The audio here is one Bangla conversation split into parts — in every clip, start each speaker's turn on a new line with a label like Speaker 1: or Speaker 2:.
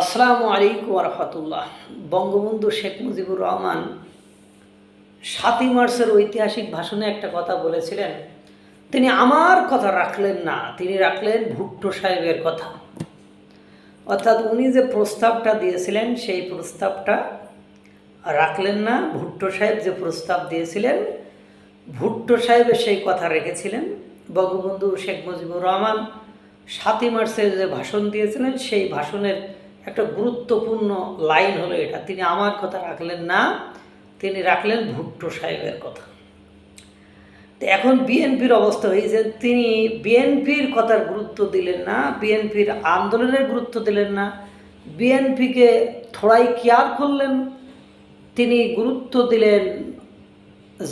Speaker 1: আসসালামু আলাইকুম রহমতুল্লাহ। বঙ্গবন্ধু শেখ মুজিবুর রহমান সাতই মার্চের ঐতিহাসিক ভাষণে একটা কথা বলেছিলেন, তিনি আমার কথা রাখলেন না, তিনি রাখলেন ভুট্টো সাহেবের কথা। অর্থাৎ উনি যে প্রস্তাবটা দিয়েছিলেন, সেই প্রস্তাবটা রাখলেন না, ভুট্টো সাহেব যে প্রস্তাব দিয়েছিলেন, ভুট্টো সাহেবের সেই কথা রেখেছিলেন। বঙ্গবন্ধু শেখ মুজিবুর রহমান সাতই মার্চের যে ভাষণ দিয়েছিলেন, সেই ভাষণের একটা গুরুত্বপূর্ণ লাইন হলো এটা। তিনি আমার কথা রাখলেন না, তিনি রাখলেন ভুট্টো সাহেবের কথা। তো এখন বিএনপির অবস্থা হয়েছে, তিনি বিএনপির কথার গুরুত্ব দিলেন না, বিএনপির আন্দোলনের গুরুত্ব দিলেন না, বিএনপিকে থোড়াই কেয়ার করলেন, তিনি গুরুত্ব দিলেন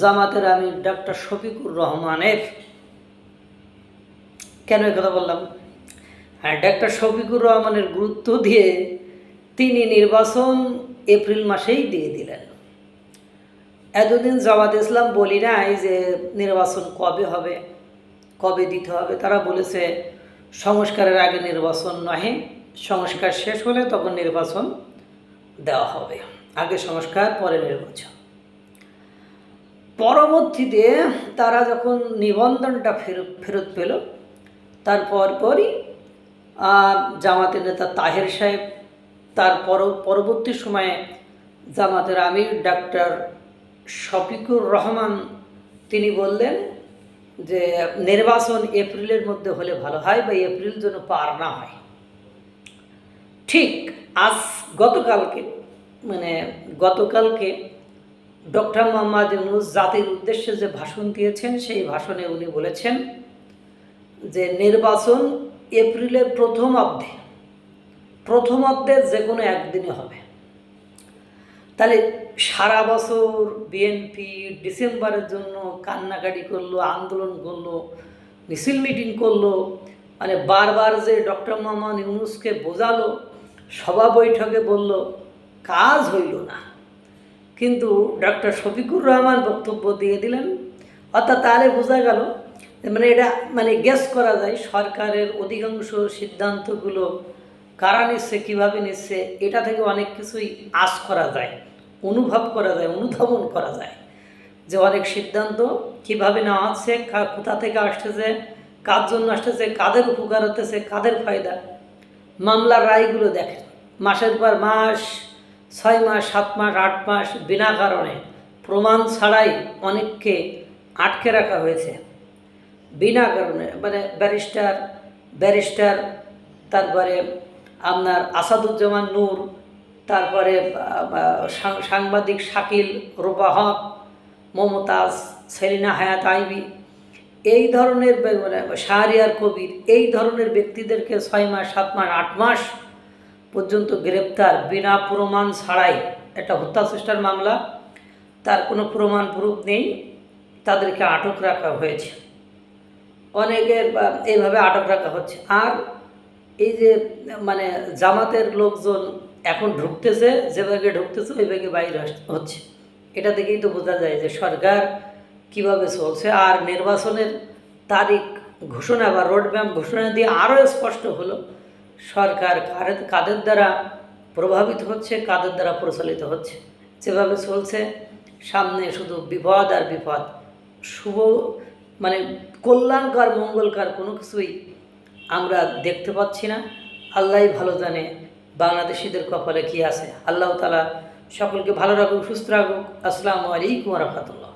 Speaker 1: জামাতের আমির ডাক্তার শফিকুর রহমানের। কেন কথা বললাম? ডাক্তার শফিকুর রহমানের গুরুত্ব দিয়ে তিনি নির্বাচন এপ্রিল মাসেই দিয়ে দিলেন। এতদিন জামাত ইসলাম বলি নাই যে নির্বাচন কবে হবে, কবে দিতে হবে। তারা বলেছে, সংস্কারের আগে নির্বাচন নহে, সংস্কার শেষ হলে তখন নির্বাচন দেওয়া হবে। আগে সংস্কার, পরে নির্বাচন। পরবর্তীতে তারা যখন নিবন্ধনটা ফেরত ফেরত পেল, তারপর পরই জামাতের নেতা তাহের সাহেব, তার পর পরবর্তী সময়ে জামাতের আমির ডাক্তার শফিকুর রহমান, তিনি বললেন যে, নির্বাচন এপ্রিলের মধ্যে হলে ভালো হয় বা এপ্রিল যেন পার না হয়। ঠিক আজ গতকালকে মানে গতকালকে ডক্টর মোহাম্মদ ইউনুস জাতির উদ্দেশ্যে যে ভাষণ দিয়েছেন, সেই ভাষণে উনি বলেছেন যে, নির্বাচন এপ্রিলের প্রথম অর্ধে প্রথম অর্ধে যে কোনো একদিনে হবে। তাহলে সারা বছর বিএনপি ডিসেম্বরের জন্য কান্নাকাটি করল, আন্দোলন করল, মিছিল মিটিং করল মানে বারবার যে ডক্টর মোহাম্মদ ইউনুসকে বোঝালো, সভা বৈঠকে বলল, কাজ হইল না। কিন্তু ডক্টর শফিকুর রহমান বক্তব্য দিয়ে দিলেন, অর্থাৎ তাহলে বোঝা গেল মানে এটা মানে গেস করা যায় সরকারের অধিকাংশ সিদ্ধান্তগুলো কারা নিচ্ছে, কীভাবে নিচ্ছে, এটা থেকে অনেক কিছুই আশ করা যায়, অনুভব করা যায়, অনুধাবন করা যায়। যে অনেক সিদ্ধান্ত কীভাবে নেওয়া হচ্ছে কোথা থেকে আসতেছে, কার জন্য আসতেছে, কাদের উপকার হতেছে, কাদের ফায়দা। মামলার রায়গুলো দেখেন। মাসের পর মাস, ছয় মাস, সাত মাস, আট মাস, বিনা কারণে প্রমাণ ছাড়াই অনেককে আটকে রাখা হয়েছে। বিনা কারণে মানে ব্যারিস্টার ব্যারিস্টার, তারপরে আপনার আসাদুজ্জামান নূর, তারপরে সাংবাদিক শাকিল রোবা হক, মমতাজ, সেলিনা হায়াত আইবি, এই ধরনের মানে শাহরিয়ার কবির, এই ধরনের ব্যক্তিদেরকে ছয় মাস, সাত মাস, আট মাস পর্যন্ত গ্রেপ্তার বিনা প্রমাণ ছাড়াই একটা হত্যা চেষ্টার মামলা। তার কোনো প্রমাণ প্রুফ নেই। তাদেরকে আটক রাখা হয়েছে। অনেকের এইভাবে আটক রাখা হচ্ছে। আর এই যে মানে জামাতের লোকজন এখন ঢুকতেছে যেভাবে ঢুকতেছে, ওই ভাগে বাইরে হচ্ছে। এটা থেকেই তো বোঝা যায় যে সরকার কীভাবে চলছে। আর নির্বাচনের তারিখ ঘোষণা বা রোডম্যাপ ঘোষণা দিয়ে আরও স্পষ্ট হলো, সরকার কাদের কাদের দ্বারা প্রভাবিত হচ্ছে, কাদের দ্বারা প্রচলিত হচ্ছে। যেভাবে চলছে, সামনে শুধু বিপদ আর বিপদ। শুভ মানে কল্যাণকার, মঙ্গলকার কোনো কিছুই আমরা দেখতে পাচ্ছি না। আল্লাহ ভালো জানে বাংলাদেশিদের কপালে কি আছে। আল্লাহ তালা সকলকে ভালো রাখুক, সুস্থ রাখুক। আসসালামু আলাইকুম রহমতুল্লাহ।